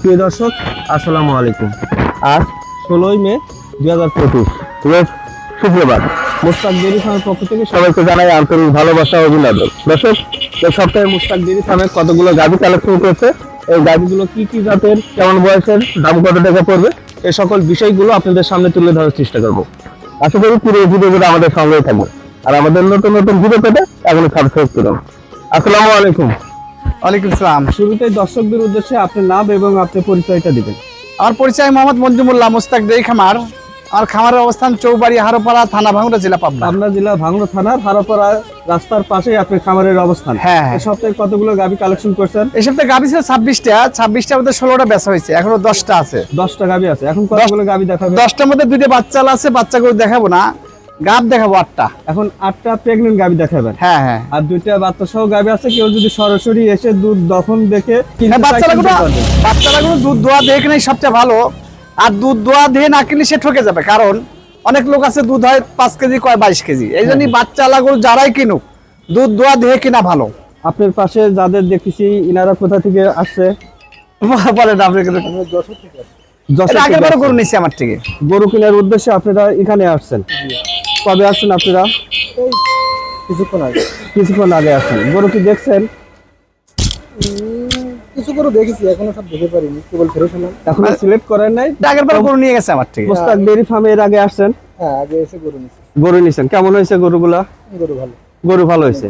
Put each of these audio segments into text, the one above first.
প্রিয় দর্শক, আসসালামু আলাইকুম। আজ ষোলোই মে দুই হাজার পঁচিশ শুক্রবার। মুস্তাক ডেরি ফার্মের পক্ষ থেকে সবাইকে জানাই আন্তরিক ভালোবাসা অভিনন্দন। দর্শক এই সপ্তাহে মুস্তাক ডেরি ফার্মে কতগুলো গাড়ি কালেকশন করছে, এই গাড়িগুলো কি কি জাতের, কেমন বয়সের, দাম কত টাকা পড়বে এই সকল বিষয়গুলো আপনাদের সামনে তুলে ধরার চেষ্টা করব। আশা করি পুরো ভিডিওগুলো আমাদের সঙ্গেই থাকবে। আর আমাদের নতুন নতুন ভিডিও পেতে এখনও সাবস্ক্রাইব করুন আসসালামু আলাইকুম। ওয়ালাইকুম সালাম। শুরুতে দর্শকদের উদ্দেশ্যে আপনার নাম এবং আপনার পরিচয়টা দিবেন। আমার পরিচয় মোহাম্মদ মঞ্জুমুল্লাহ মুস্তাক দেই খামার। আমার খামারের অবস্থান চৌবাড়ি হারোপাড়া থানা ভাঙড়া জেলা পাবনা। পাবনা জেলা ভাঙড়া থানার হারাপাড়া রাস্তার পাশেই আপনার খামারের অবস্থান। হ্যাঁ, হ্যাঁ। এই সপ্তাহে কতগুলো গাবি কালেকশন করছেন? এই সপ্তাহে গাভি ছিল ছাব্বিশটা। ছাব্বিশটার মধ্যে ষোলোটা বেচা হয়েছে। এখনও দশটা আছে। দশটা গাবি আছে। এখন কতগুলো গাবি দেখাবে? দশটার মধ্যে দুইটা বাচ্চা আছে। বাচ্চাগুলো দেখাবো না। গাব দেখাবো আটটা। এখন আটটা প্রেগনেন্ট গাবি দেখাবেন। হ্যাঁ হ্যাঁ। আর দুইটা বাচ্চা সহ গাবি আছে কেউ যদি সরাসরি এসে দুধ দহন দেখে হ্যাঁ, বাচ্চারা কোনো দুধ দোয়া দিয়ে কিনে সবচেয়ে ভালো। আর দুধ দোয়া দিয়ে না কিনলে সে ঠকে যাবে কারণ অনেক লোক আছে দুধ হয় পাঁচ কেজি কয় বাইশ কেজি। এই জন্যই বাচ্চা লাগুলো যারাই কিনুক দুধ দোয়া দিয়ে কিনা ভালো। আপনার পাশে যাদের দেখতেছি ইনারা কোথা থেকে আসছে? বলেন আপনি কিন্তু যশোর আগের। গরু আমার থেকে। গরু কেনার উদ্দেশ্যে আপনারা এখানে আসছেন। কবে আসছেন আপনারা? কিছুক্ষণ আগে। কিছুক্ষণ আগে আসছেন। গরু কি দেখছেন? কিছু করে দেখেছি এখনও সব দেখে পারিনি কেবল ফেরত হলাম এখন সিলেক্ট করেন নাই? আগের বার গরু নিয়ে গেছে আমার থেকে। মোস্তাক ডেরি ফার্মে এর আগে আসছেন? হ্যাঁ আগে এসে গরু নিছি গরু নিছেন কেমন হয়েছে গরুগুলা? গরু ভালো। গরু ভালো হয়েছে।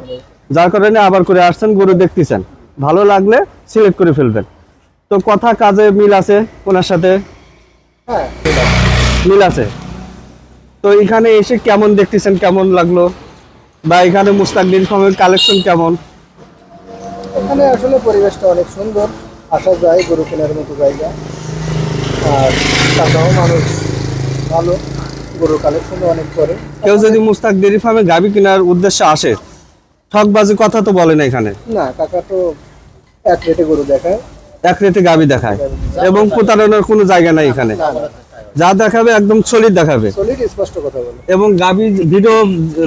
যার কারণে আবার করে আসছেন গরু দেখতেছেন। ভালো লাগলে সিলেক্ট করে ফেলবেন। তো কথা কাজে মিল আছে ওনার সাথে? হ্যাঁ। মিল আছে? তো এখানে এসে কেমন দেখতেছেন? কেমন লাগল? বা এখানে মুস্তাক ডেরি ফার্মের কালেকশন কেমন? এখানে আসলে পরিবেশটা অনেক সুন্দর। আসা যায় গরু কেনার মতো জায়গা। আর টাকাও মানুষ ভালো গরু কালেকশন অনেক করে। কেউ যদি মুস্তাক ডেরি ফার্মে গাবি কেনার উদ্দেশ্যে আসে ঠকবাজি কথা তো বলে না এখানে। না কাকা তো এক রেটে গরু দেখায়। এক রেতে গাবি দেখায়। এবং প্রতারণার কোনো জায়গা নাই এখানে। যা দেখাবে একদম সলিড দেখাবে। এবং গাবি ভিডিও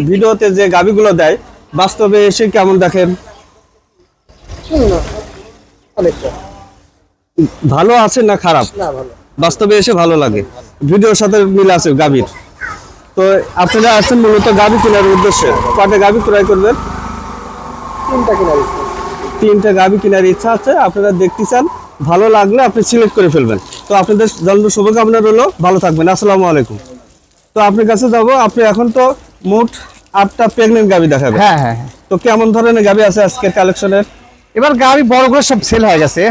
ভিডিওতে যে গাবিগুলো দেয় বাস্তবে এসে কেমন দেখেন? ভালো আছে না খারাপ? বাস্তবে এসে ভালো লাগে। ভিডিওর সাথে মিল আছে গাবির তো আপনারা আসছেন মূলত গাবি কেনার উদ্দেশ্যে। কটা গাবি ক্রয় করবেন? তিনটা কেনার তিনটা গাবি কেনার ইচ্ছা আছে। আপনারা দেখতে চান ভালো লাগলে আপনি সিলেক্ট করে ফেলবেন। তো আপনাদের জন্য শুভকামনা রইল। ভালো থাকবেন। আসসালামু আলাইকুম। তো আপনার কাছে যাব। আপনি এখন তো মোট আটটা প্রেগনেন্ট গাবি দেখাবেন। হ্যাঁ হ্যাঁ হ্যাঁ। তো কেমন ধরনের গাবি আছে আজকের কালেকশনের এবার গাড়ি বড় করে সব সেল হয়ে গেছে।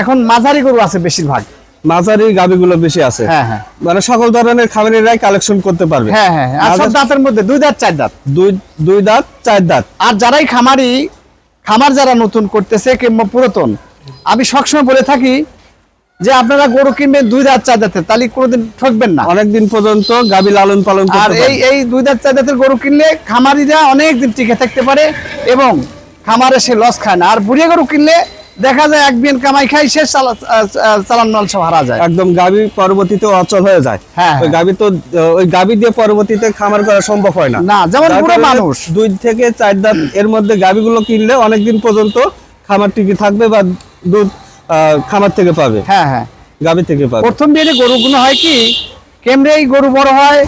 এখন মাঝারি গরু আছে বেশিরভাগ। মাঝারি গাবিগুলো বেশি আছে। হ্যাঁ হ্যাঁ। মানে সকল ধরনের খামারিরাই কালেকশন করতে পারবে। হ্যাঁ হ্যাঁ হ্যাঁ। আর সব দাঁতের মধ্যে দুই দাঁত চার দাঁত। দুই দুই দাঁত চার দাঁত। আর যারাই খামারি খামার যারা নতুন করতেছে কিংবা পুরাতন আমি সবসময় বলে থাকি যে আপনারা গরু কিনবেন দুই দাঁত চার দাঁতের তাহলে কোনোদিন ঠকবেন না। অনেকদিন পর্যন্ত গাবি লালন পালন আর এই এই দুই দাঁত চার দাঁতের গরু কিনলে খামারিরা অনেক দিন টিকে থাকতে পারে এবং খামারে সে লস খায় না। আর বুড়িয়ে গরু কিনলে দেখা যায় এক বিয়ান কামাই খাই সে চালান মাল সব হারা যায়। একদম গাবি পরবর্তীতে অচল হয়ে যায়। হ্যাঁ, ওই হ্যাঁ। গাবি তো ওই গাবি দিয়ে পরবর্তীতে খামার করা সম্ভব হয় না। না যেমন বুড়ো মানুষ। দুই থেকে চার দাঁত এর মধ্যে গাবিগুলো কিনলে অনেকদিন পর্যন্ত খামার টিকে থাকবে বা দুধ খামার থেকে পাবে? হ্যাঁ হ্যাঁ। গাবি থেকে পাবে। প্রথম বিয়ে গরুগুলো হয় কি কেমরে এই গরু বড় হয়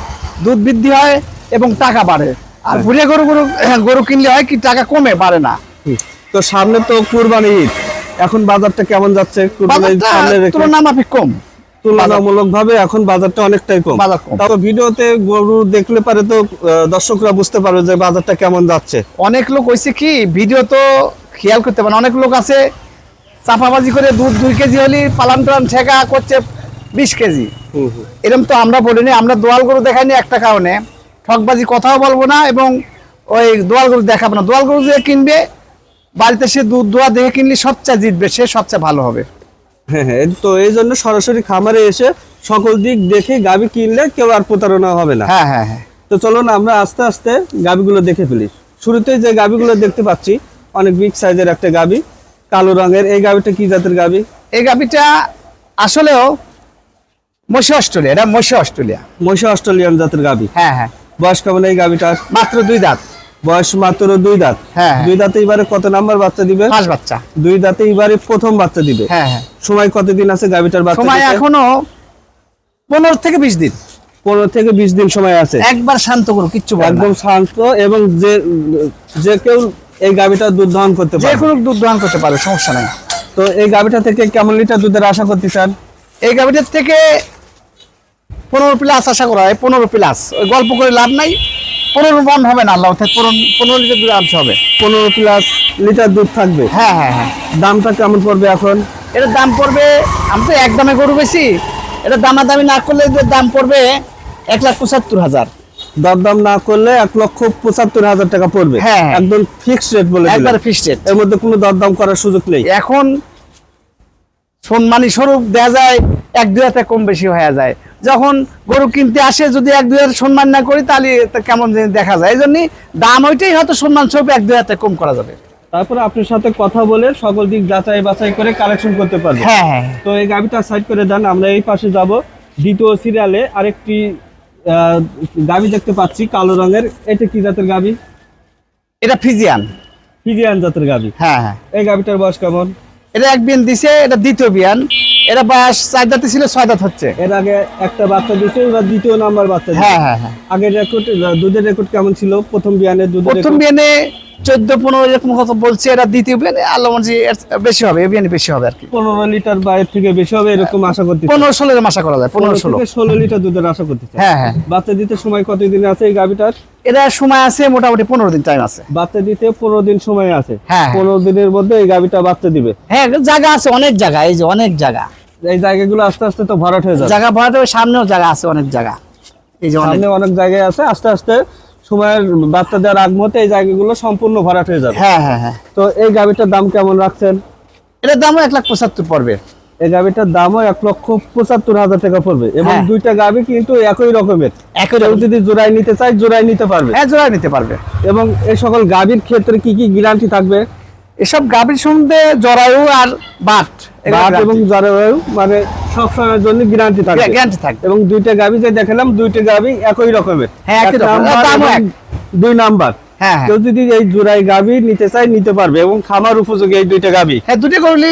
দুধ বৃদ্ধি হয় এবং টাকা বাড়ে। আর বুড়িয়ে গরু গরু গরু কিনলে হয় কি টাকা কমে বাড়ে না। তো সামনে তো কুরবানি ঈদ। এখন বাজারটা কেমন যাচ্ছে? কুরবানি তুলনামাফিক কম তুলনামূলক ভাবে এখন বাজারটা অনেকটাই কম। তাও ভিডিওতে গরু দেখলে পারে তো দর্শকরা বুঝতে পারবে যে বাজারটা কেমন যাচ্ছে। অনেক লোক হয়েছে কি ভিডিও তো খেয়াল করতে পারে। অনেক লোক আছে চাপাবাজি করে দুধ দুই কেজি হলে পালান টালান ঠেকা করছে বিশ কেজি। এরকম তো আমরা বলিনি আমরা দোয়াল গরু দেখাইনি একটা কারণে। ঠকবাজি কথাও বলব না এবং ওই দোয়াল গরু দেখাবো না। দোয়াল গরু যে কিনবে বাড়িতে সে দুধ দোয়া দেখে কিনলে সবচেয়ে জিতবে সে সবচেয়ে ভালো হবে। হ্যাঁ হ্যাঁ তো এই জন্য সরাসরি খামারে এসে সকল দিক দেখে গাবি কিনলে কেউ আর প্রতারণা হবে না। হ্যাঁ হ্যাঁ হ্যাঁ। তো চলুন আমরা আস্তে আস্তে গাবিগুলো দেখে ফেলি। শুরুতেই যে গাবিগুলো দেখতে পাচ্ছি অনেক বিগ সাইজের একটা গাবি। কালো রঙের। এই গাবিটা কি জাতের গাবি এই গাভিটা আসলেও মশি অস্ট্রেলিয়া এটা মশি অস্ট্রেলিয়া। মহিষা অস্ট্রেলিয়ান জাতের গাবি হ্যাঁ হ্যাঁ। বয়স কেমন এই গাবিটার মাত্র দুই দাঁত। বয়স মাত্র দুই দাঁত? হ্যাঁ, হ্যাঁ। দুই দাঁতে এবারে কত নাম্বার বাচ্চা দিবে? পাঁচ বাচ্চা। দুই দাঁতে এবারে প্রথম বাচ্চা দিবে? হ্যাঁ হ্যাঁ। সময় কতদিন আছে গাভিটার বাচ্চা সময় এখনও পনেরো থেকে বিশ দিন। পনেরো থেকে বিশ দিন সময় আছে। একবার শান্ত করো কিচ্ছু একদম শান্ত এবং যে যে কেউ এই গাভিটা দুধ দহন করতে যে পারে কোনো দুধ দোয়ান করতে পারে সমস্যা নাই। তো এই গাভিটা থেকে কেমন লিটার দুধের আশা করতে চান এই গাভিটার থেকে পনেরো প্লাস আশা করা হয় পনেরো প্লাস ওই গল্প করে লাভ নাই। পনেরো মন হবে না আল্লাহ পনেরো পনেরো লিটার দুধ আনতে হবে। পনেরো প্লাস লিটার দুধ থাকবে? হ্যাঁ হ্যাঁ হ্যাঁ। দামটা কেমন পড়বে এখন? এটার দাম পড়বে আমি তো এক দামে গরু বেশি এটা দামাদামি না করলে দাম পড়বে এক লাখ পঁচাত্তর হাজার। দরদাম না করলে এক লক্ষ পঁচাত্তর হাজার টাকা পড়বে। হ্যাঁ, হ্যাঁ। একদম ফিক্সড রেট বলে একবার ফিক্সড রেট এর মধ্যে কোনো দরদাম করার সুযোগ নেই। এখন সম্মানী স্বরূপ দেয়া যায় এক দুই হাজার কম বেশি হয়ে যায়। যখন গরু কিনতে আসে যদি এক দুই হাজার সম্মান না করি তাহলে কেমন জানি দেখা যায়। এই জন্য দাম ওইটাই হয়তো সম্মান স্বরূপ এক দুই হাজার কম করা যাবে। তারপরে আপনার সাথে কথা বলে সকল দিক যাচাই বাছাই করে কালেকশন করতে পারবে। হ্যাঁ হ্যাঁ তো এই গাবিটা সাইড করে দেন আমরা এই পাশে যাব। দ্বিতীয় সিরিয়ালে আরেকটি গাবি দেখতে পাচ্ছি কালো রঙের। এটা কি জাতের গাবি? এটা ফিজিয়ান। ফিজিয়ান জাতের গাবি। হ্যাঁ হ্যাঁ। এই গাবিটার বয়স কেমন? এটা এক বিয়ান দিছে এটা দ্বিতীয় বিয়ান। এটা বয়স চার দাঁতে ছিল ছয় দাঁত হচ্ছে। এর আগে একটা বাচ্চা দিছে এবার দ্বিতীয় নাম্বার বাচ্চা হ্যাঁ হ্যাঁ হ্যাঁ। আগের রেকর্ড দুধের রেকর্ড কেমন ছিল? প্রথম বিয়ানে দুধের প্রথম বিয়ানে চোদ্দ পনেরো এরকম কথা বলছে এটা দ্বিতীয় বিয়ানে আল্লাহ মর্জি বেশি হবে এই বিয়ানে বেশি হবে আর কি। পনেরো লিটার বাইরের থেকে বেশি হবে এরকম আশা করতে পনেরো ষোলো আশা করা যায় পনেরো ষোলো। ষোলো লিটার দুধের আশা করতে হ্যাঁ হ্যাঁ। বাচ্চা দিতে সময় কতদিন আছে এই গাবিটার এটা সময় আছে মোটামুটি পনেরো দিন টাইম আছে। বাচ্চা দিতে পনেরো দিন সময় আছে। হ্যাঁ। পনেরো দিনের মধ্যে এই গাবিটা বাচ্চা দিবে। হ্যাঁ জায়গা আছে অনেক জায়গা এই যে অনেক জায়গা। এই জায়গাগুলো আস্তে আস্তে তো ভরাট হয়ে যাবে। জায়গা ভরাতে হবে, সামনেও জায়গা আছে অনেক জায়গা। এই যে অনেক জায়গায় আছে আস্তে আস্তে সময়ের বাচ্চা দেওয়ার আগ মুহূর্তে এই জায়গাগুলো সম্পূর্ণ ভরাট হয়ে যাবে। হ্যাঁ হ্যাঁ হ্যাঁ। তো এই গাবিটার দাম কেমন রাখছেন? এটার দামও এক লাখ পঁচাত্তর পড়বে। এই গাবিটার দামও এক লক্ষ পঁচাত্তর হাজার টাকা পড়বে এবং হ্যাঁ। দুইটা গাবি কিন্তু একই রকমের। একই রকম। যদি জোড়াই নিতে চাই জোড়াই নিতে পারবে। হ্যাঁ জোড়াই নিতে পারবে। এবং এই সকল গাবির ক্ষেত্রে কি কি গ্যারান্টি থাকবে? এসব গাভীর সম্বন্ধে জরায়ু আর বাট বাট এবং জরায়ু মানে সব সময়ের জন্য গ্যারান্টি থাকবে। গ্যারান্টি থাকবে। এবং দুইটা গাবি যে দেখালাম দুইটা গাবি একই রকমের। হ্যাঁ, একই রকম। দামও এক। দুই নাম্বার হ্যাঁ হ্যাঁ। কেউ যদি এই জোড়াই গাবি নিতে চায় নিতে পারবে এবং খামার উপযোগী এই দুইটা গাবি হ্যাঁ দুটো করলে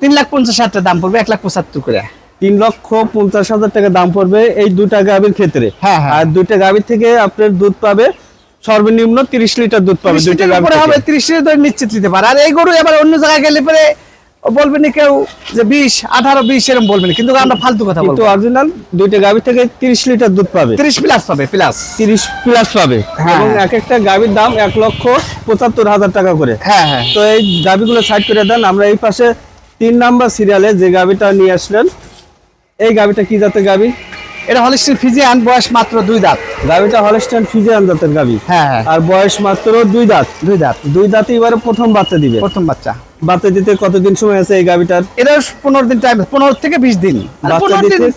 তিন লাখ পঞ্চাশ হাজার দাম পড়বে এক লাখ পঁচাত্তর করে। তিন লক্ষ পঞ্চাশ হাজার টাকা দাম পড়বে এই দুটা গাবির ক্ষেত্রে। হ্যাঁ, হ্যাঁ। আর দুইটা গাবির থেকে আপনার দুধ পাবে সর্বনিম্ন তিরিশ লিটার দুধ পাবে দুইটা হবে থেকে। ত্রিশ লিটার নিশ্চিত নিতে পারে। আর এই গরু এবার অন্য জায়গায় গেলে পরে বলবে না কেউ যে বিশ আঠারো বিশ এরকম বলবে না। কিন্তু আমরা ফালতু কথা কিন্তু বলব। অরিজিনাল দুইটা গাবি থেকে তিরিশ লিটার দুধ পাবে। ত্রিশ প্লাস পাবে প্লাস তিরিশ প্লাস পাবে। হ্যাঁ। এবং এক একটা গাভীর দাম এক লক্ষ পঁচাত্তর হাজার টাকা করে। হ্যাঁ হ্যাঁ। তো এই গাবিগুলো সাইড করে দেন। আমরা এই পাশে তিন নাম্বার সিরিয়ালে যে গাভীটা নিয়ে আসলেন এই গাভীটা কি জাতের গাবি এটা হলিস্টিন ফিজিয়ান বয়স মাত্র দুই দাঁত। গাবিটা হলস্টাইন ফিজিয়ান জাতের গাবি। হ্যাঁ হ্যাঁ। আর বয়স মাত্র দুই দাঁত। দুই দাঁত। দুই দাঁতে এবারে প্রথম বাচ্চা দিবে। প্রথম বাচ্চা। বাচ্চা দিতে কতদিন সময় আছে এই গাবিটার? এটা পনেরো দিন টাইম পনেরো থেকে বিশ দিন। বাচ্চা দিতে-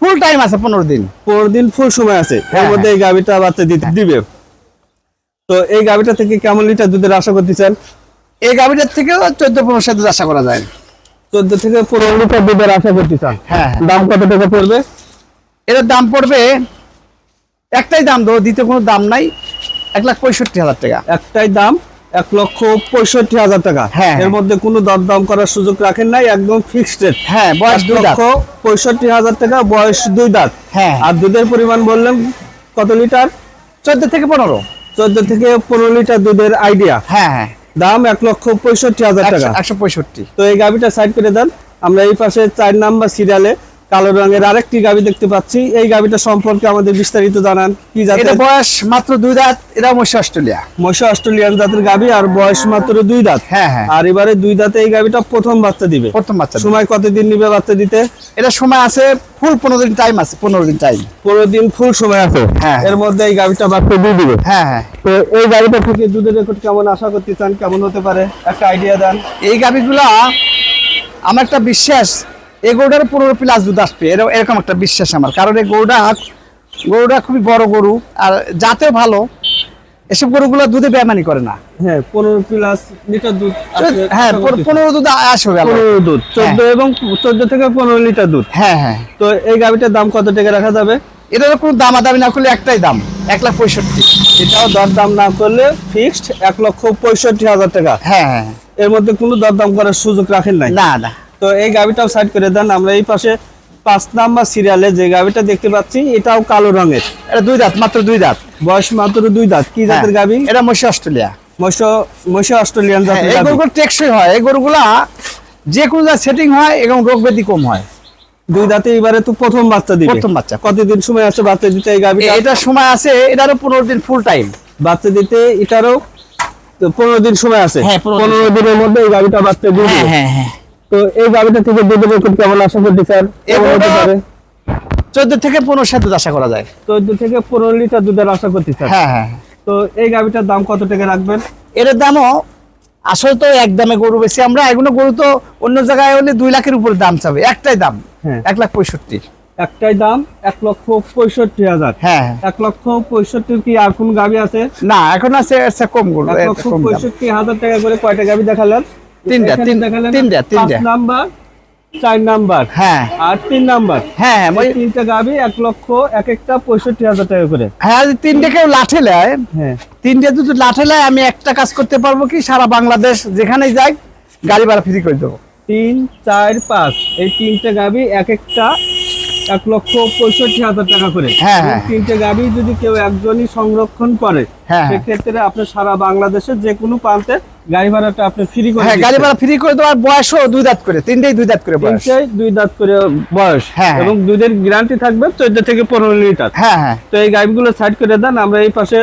ফুল টাইম আছে পনেরো দিন। পনেরো দিন ফুল সময় আছে। এর হ্যাঁ, মধ্যে এই গাবিটা বাচ্চা দিতে দিবে। তো এই গাবিটা থেকে কেমন লিটার দুধের আশা করতেছেন? এই গাভীটার থেকেও চোদ্দ পনেরো সাথে আশা করা যায়। চোদ্দ থেকে পনেরো লিটার দুধের আশা করতেছেন। হ্যাঁ, হ্যাঁ। দাম কত টাকা পড়বে? এটার দাম পড়বে একটাই দাম দেবো দ্বিতীয় কোনো দাম নাই এক লাখ পঁয়ষট্টি হাজার টাকা। একটাই দাম এক লক্ষ পঁয়ষট্টি হাজার টাকা। হ্যাঁ, এর হ্যাঁ। মধ্যে কোনো দরদাম করার সুযোগ রাখেন নাই একদম ফিক্সড রেট হ্যাঁ বয়স দুই দাঁত। পঁয়ষট্টি হাজার টাকা বয়স দুই দাঁত। হ্যাঁ আর দুধের পরিমাণ বললেন কত লিটার? চোদ্দ থেকে পনেরো। চোদ্দ থেকে পনেরো লিটার দুধের আইডিয়া হ্যাঁ হ্যাঁ। দাম এক লক্ষ পঁয়ষট্টি হাজার টাকা। একশো পঁয়ষট্টি। তো এই গাবিটা সাইড করে দেন। আমরা এই পাশে চার নাম্বার সিরিয়ালে কালো রঙের আরেকটি গাবি দেখতে পাচ্ছি। এই গাবিটা সম্পর্কে আমাদের বিস্তারিত জানান। কি এটা জাতের বয়স মাত্র দুই দাঁত এটা মৎস্য অস্ট্রেলিয়া। মশা অস্ট্রেলিয়ান জাতের গাবি আর বয়স মাত্র দুই দাঁত। হ্যাঁ হ্যাঁ। আর এবারে দুই দাঁতে এই গাবিটা প্রথম বাচ্চা দিবে। প্রথম বাচ্চা সময় কতদিন নিবে বাচ্চা দিতে? এটা সময় আছে ফুল পনেরো দিন টাইম আছে পনেরো দিন টাইম পনেরো দিন ফুল সময় আছে। হ্যাঁ। এর মধ্যে এই গাবিটা বাচ্চা দিয়ে দিবে। হ্যাঁ হ্যাঁ। তো এই গাবিটা থেকে দুধের রেকর্ড কেমন আশা করতে চান? কেমন হতে পারে? একটা আইডিয়া দেন। এই গাভিগুলা আমার একটা বিশ্বাস এই গরুটার পনেরো প্লাস দুধ আসবে। এরকম একটা বিশ্বাস আমার। কারণ এই গরুটা গরুটা খুবই বড় গরু আর যাতে ভালো এসব গরুগুলো দুধে বেমানি করে না। হ্যাঁ পনেরো প্লাস লিটার দুধ হ্যাঁ পনেরো- দুধ আসবে পনেরো দুধ চোদ্দ এবং চোদ্দ থেকে পনেরো লিটার দুধ। হ্যাঁ হ্যাঁ। তো এই দাম কত টাকা রাখা যাবে? এটারও কোনো দামাদামি না করলে একটাই দাম এক লাখ পঁয়ষট্টি। এটাও দরদাম না করলে ফিক্সড এক লক্ষ পঁয়ষট্টি হাজার টাকা। হ্যাঁ হ্যাঁ। এর মধ্যে কোনো দরদাম করার সুযোগ রাখেন নাই? না না। তো এই গাবিটাও সাইড করে দেন। আমরা এই পাশে পাঁচ নাম্বার সিরিয়ালে যে গাবিটা দেখতে পাচ্ছি এটাও কালো রঙের। এটা দুই দাঁত মাত্র দুই দাঁত। বয়স মাত্র দুই দাঁত। কি জাতের হ্যাঁ, গাবি? এটা মশি অস্ট্রেলিয়া। মৎস্য অস্ট্রেলিয়ান হ্যাঁ, জাতের গাবি। গরুগুলো টেকসই হয়। এই গরুগুলা যে কোনো সেটিং হয় এবং রোগ ব্যাধি কম হয়। দুই দাঁতে এবারে তো প্রথম বাচ্চা দিবে। প্রথম বাচ্চা। কতদিন সময় আছে বাচ্চা দিতে এই গাবিটা এটার সময় আছে এটারও পনেরো দিন ফুল টাইম বাচ্চা দিতে এটারও তো পনেরো দিন সময় আছে। হ্যাঁ, 15 পনেরো দিনের মধ্যে এই গাবিটা বাচ্চা দিবে। হ্যাঁ হ্যাঁ। তো এই গাবিটা থেকে দুধের রেকর্ড কেমন আশা করতে স্যার কেমন হতে পারে? চোদ্দ থেকে পনেরো সাত দুধ আশা করা যায়। চোদ্দ থেকে পনেরো লিটার দুধের আশা করতে স্যার হ্যাঁ হ্যাঁ। তো এই গাবিটার দাম কত টাকা রাখবেন? এর দামও আসলে তো এক দামে গরু বেশি আমরা এগুলো গরু তো অন্য জায়গায় হলে দুই লাখের উপরে দাম চাবে। একটাই দাম হ্যাঁ। এক লাখ পঁয়ষট্টি। একটাই দাম এক লক্ষ পঁয়ষট্টি হাজার। হ্যাঁ হ্যাঁ। এক লক্ষ পঁয়ষট্টি কি আর কোন গাবি আছে? না এখন আছে আছে কম গরু এক লক্ষ পঁয়ষট্টি হাজার টাকা করে কয়টা গাবি দেখালেন? তিনটা, তিনটা, তিনটা। নাম্বার চার নাম্বার। হ্যাঁ। আর তিন নাম্বার। হ্যাঁ ওই- তিনটা গাবি এক লক্ষ এক একটা পঁয়ষট্টি হাজার টাকা করে। হ্যাঁ তিনটে কেউ লাঠে নেয় হ্যাঁ। তিনটে যদি লাঠে নেয় আমি একটা কাজ করতে পারব কি? সারা বাংলাদেশ যেখানেই যাই গাড়ি ভাড়া ফ্রি করে দেবো। তিন চার পাঁচ। এই তিনটে গাবি এক একটা এক লক্ষ পঁয়ষট্টি হাজার টাকা করে। হ্যাঁ, হ্যাঁ। তিনটে গাবি যদি কেউ একজনই সংরক্ষণ করে হ্যাঁ। সেক্ষেত্রে আপনি সারা বাংলাদেশের যে কোনো প্রান্তে গাড়ি ভাড়াটা আপনি ফ্রি করে হ্যাঁ গাড়ি ভাড়া ফ্রি করে দেওয়ার বয়সও দুই দাঁত করে তিনটেই দুই দাঁত করে বয়স। তিনটাই দুই দাঁত করে বয়স। হ্যাঁ। এবং দুধের গ্যারান্টি থাকবে চোদ্দ থেকে পনেরো লিটার হ্যাঁ হ্যাঁ। তো এই গাড়িগুলো সাইড করে দেন আমরা এই পাশে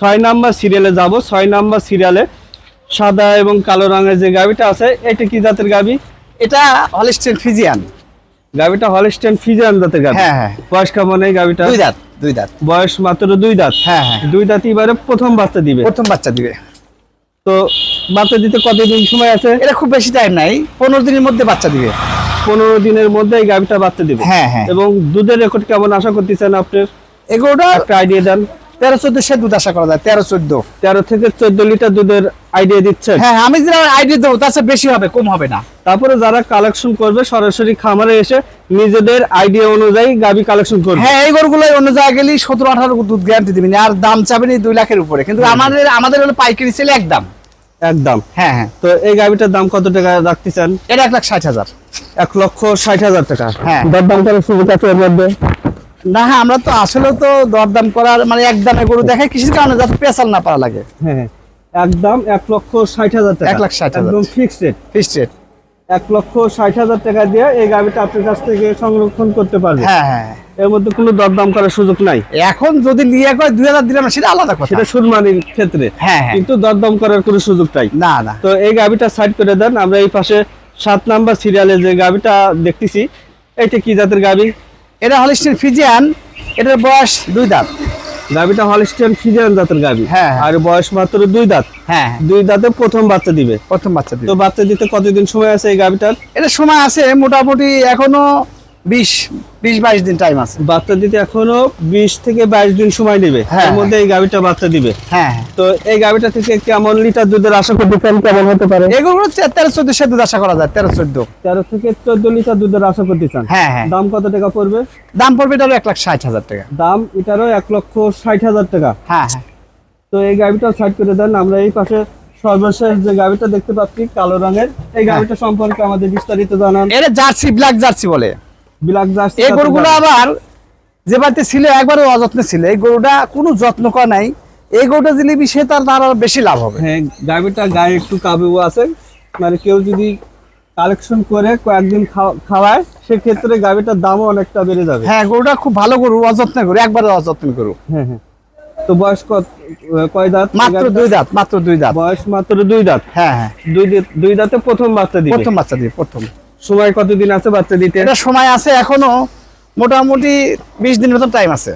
ছয় নাম্বার সিরিয়ালে যাব। ছয় নাম্বার সিরিয়ালে সাদা এবং কালো রঙের যে গাবিটা আছে এটা কি জাতের গাবি এটা হলিস্টেন ফিজিয়ান গাবিটা হলস্টেন ফিজিয়ান জাতের গাবি। হ্যাঁ হ্যাঁ। বয়স কেমন এই গাবিটা? দুই দাঁত দুই দাঁত। বয়স মাত্র দুই দাঁত? হ্যাঁ হ্যাঁ। দুই দাঁত এবারে প্রথম বাচ্চা দিবে? প্রথম বাচ্চা দিবে। তো বাচ্চা দিতে কতদিন সময় আছে? এটা খুব বেশি টাইম নাই। পনেরো দিনের মধ্যে বাচ্চা দিবে। পনেরো দিনের মধ্যে এই গাবিটা বাচ্চা দিবে? হ্যাঁ, হ্যাঁ। এবং দুধের রেকর্ড কেমন আশা করতেছেন আপনার এগুলোটা একটা আইডিয়া দেন। তেরো চোদ্দ সে দুধ আশা করা যায় তেরো চোদ্দ। তেরো থেকে চোদ্দ লিটার দুধের আইডিয়া দিচ্ছেন? হ্যাঁ আমি যেটা আইডিয়া দেবো তার বেশি হবে কম হবে না। তারপরে যারা কালেকশন করবে সরাসরি খামারে এসে নিজেদের আইডিয়া অনুযায়ী গাবি কালেকশন করবে। হ্যাঁ এই গরুগুলো অন্য জায়গায় গেলে সতেরো আঠারো দুধ গ্যারান্টি দিবেন আর দাম চাবেন দুই লাখের উপরে। কিন্তু আমাদের আমাদের হলো পাইকারি সেলে একদম। একদম। হ্যাঁ হ্যাঁ। তো এই গাবিটার দাম কত টাকা রাখতেছেন? এটা এক লাখ ষাট হাজার। এক লক্ষ ষাট হাজার টাকা। হ্যাঁ। দরদাম করার সুযোগ আছে এর মধ্যে? না হ্যাঁ আমরা তো আসলে তো দরদাম করার মানে এক দামে গরু দেখাই কৃষির কারণে যাতে পেশাল না পারা লাগে। হ্যাঁ হ্যাঁ। একদম এক লক্ষ ষাট হাজার টাকা। এক লাখ ষাট একদম ফিক্সড রেট ফিক্সড রেট এক লক্ষ ষাট হাজার টাকা দিয়ে এই গাবিটা আপনার কাছ থেকে সংরক্ষণ করতে পারবে। হ্যাঁ হ্যাঁ এর মধ্যে কোনো দরদাম করার সুযোগ নাই। এখন যদি নিয়ে কয় দুই হাজার দিলাম সেটা আলাদা কথা। সেটা সুরমানির ক্ষেত্রে। হ্যাঁ হ্যাঁ। কিন্তু দরদাম করার কোনো সুযোগ নাই। না না। তো এই গাবিটা সাইড করে দেন। আমরা এই পাশে সাত নাম্বার সিরিয়ালে যে গাবিটা দেখতেছি এটা কি জাতের গাবি এটা হলিস্টিন ফিজিয়ান এটার বয়স দুই দাঁত। গাবিটা হলিস্টিয়ান ফিজিয়ান জাতের গাবি হ্যাঁ, হ্যাঁ। আর বয়স মাত্র দুই দাঁত। হ্যাঁ দুই দাঁতে প্রথম বাচ্চা দিবে। প্রথম বাচ্চা দিবে। তো বাচ্চা দিতে কতদিন সময় আছে এই গাবিটার এটা সময় আছে মোটামুটি এখনও বিশ বিশ বাইশ দিন টাইম আছে। বাচ্চা দিতে এখনও বিশ থেকে বাইশ দিন সময় নেবে। হ্যাঁ, এর মধ্যে এই গাবিটা বাচ্চা দিবে। হ্যাঁ হ্যাঁ। তো এই গাবিটা থেকে কেমন লিটার দুধের আশা করতেছেন কেমন হতে পারে? এগুলো তেরো চোদ্দ সে দুধ আশা করা যায় তেরো চোদ্দ। তেরো থেকে চোদ্দ লিটার দুধের আশা করতেছেন হ্যাঁ হ্যাঁ। দাম কত টাকা পড়বে? দাম পড়বে এটারও এক লাখ ষাট হাজার টাকা। দাম এটারও এক লক্ষ ষাট হাজার টাকা। হ্যাঁ হ্যাঁ। তো এই গাবিটা সাইড করে দেন। আমরা এই পাশে সর্বশেষ যে গাবিটা দেখতে পাচ্ছি কালো রঙের। এই গাবিটা সম্পর্কে আমাদের বিস্তারিত জানান। এটা জার্সি ব্ল্যাক জার্সি বলে। জার্সি এই গরুগুলো আবার যে বাড়িতে ছিল একবারে অযত্নে ছিল। এই গরুটা কোনো যত্ন করা নাই। এই গরুটা জিলিপি সে তার বেশি লাভ হবে। হ্যাঁ গাবিটা গায়ে একটু আছে। মানে কেউ যদি কালেকশন করে কয়েকদিন খাওয়ায় সেক্ষেত্রে গাবিটার দামও অনেকটা বেড়ে যাবে। হ্যাঁ গরুটা খুব ভালো গরু অযত্নে গরু একবারে অযত্ন গরু। হ্যাঁ হ্যাঁ। তো বয়স কত কয় দাঁত? মাত্র দুই দাঁত মাত্র দুই দাঁত। বয়স মাত্র দুই দাঁত? হ্যাঁ হ্যাঁ। দুই দুই দাঁতে প্রথম বাচ্চা দিবে? প্রথম বাচ্চা দিয়ে প্রথম। সময় কতদিন আছে বাচ্চা দিতে? এটা সময় আছে এখনও। মোটামুটি বিশ দিন মতন টাইম আছে।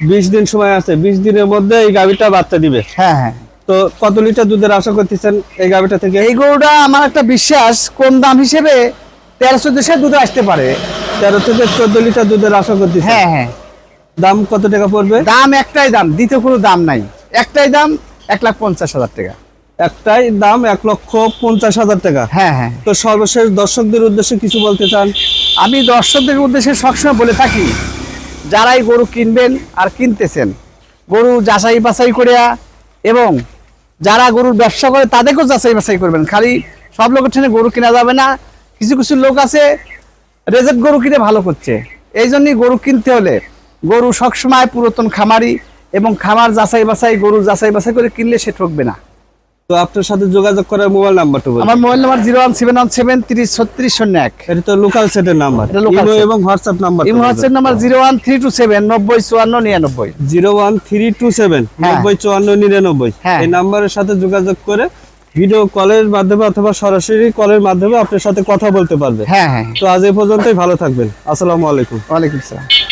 বিশ দিন সময় আছে। বিশ দিনের মধ্যে এই গাবিটা বাচ্চা দিবে। হ্যাঁ হ্যাঁ। তো কত লিটার দুধের আশা করতেছেন এই গাবিটা থেকে? এই গরুটা আমার একটা বিশ্বাস কম দাম হিসেবে তেরো চোদ্দ সে দুধ আসতে পারে। তেরো থেকে চোদ্দ লিটার দুধের আশা করতেছেন? হ্যাঁ হ্যাঁ। দাম কত টাকা পড়বে? দাম একটাই দাম দ্বিতীয় কোনো দাম নাই। একটাই দাম এক লাখ পঞ্চাশ হাজার টাকা। একটাই দাম এক লক্ষ পঞ্চাশ হাজার টাকা। হ্যাঁ হ্যাঁ। তো সর্বশেষ দর্শকদের উদ্দেশ্যে কিছু বলতে চান? আমি দর্শকদের উদ্দেশ্যে সবসময় বলে থাকি যারাই গরু কিনবেন আর কিনতেছেন গরু যাচাই বাছাই করিয়া এবং যারা গরুর ব্যবসা করে তাদেরকেও যাচাই বাছাই করবেন। খালি সব লোকের ঠেনে গরু কেনা যাবে না। কিছু কিছু লোক আছে রেজেট গরু কিনে ভালো করছে। এই জন্যই গরু কিনতে হলে গরু সবসময় পুরাতন খামারি এবং খামার যাচাই বাছাই গরু যাচাই বাছাই করে কিনলে সে ঠকবে না। তো আপনার সাথে যোগাযোগ করার মোবাইল নাম্বারটা বলুন। আমার mobile number zero one seven one seven তিরিশ ছত্রিশ শূন্য এক। এটা তো লোকাল সেটের নাম্বার এবং হোয়াটসঅ্যাপ নাম্বার ইমো হ্যাঁ। নব্বই চুয়ান্ন নিরানব্বই। হ্যাঁ। এই নাম্বারের সাথে যোগাযোগ করে ভিডিও কলের মাধ্যমে অথবা সরাসরি কলের মাধ্যমে আপনার সাথে কথা বলতে পারবে। হ্যাঁ হ্যাঁ। তো আজ এই পর্যন্তই ভালো থাকবেন। আসসালামু আলাইকুম। আসসালাম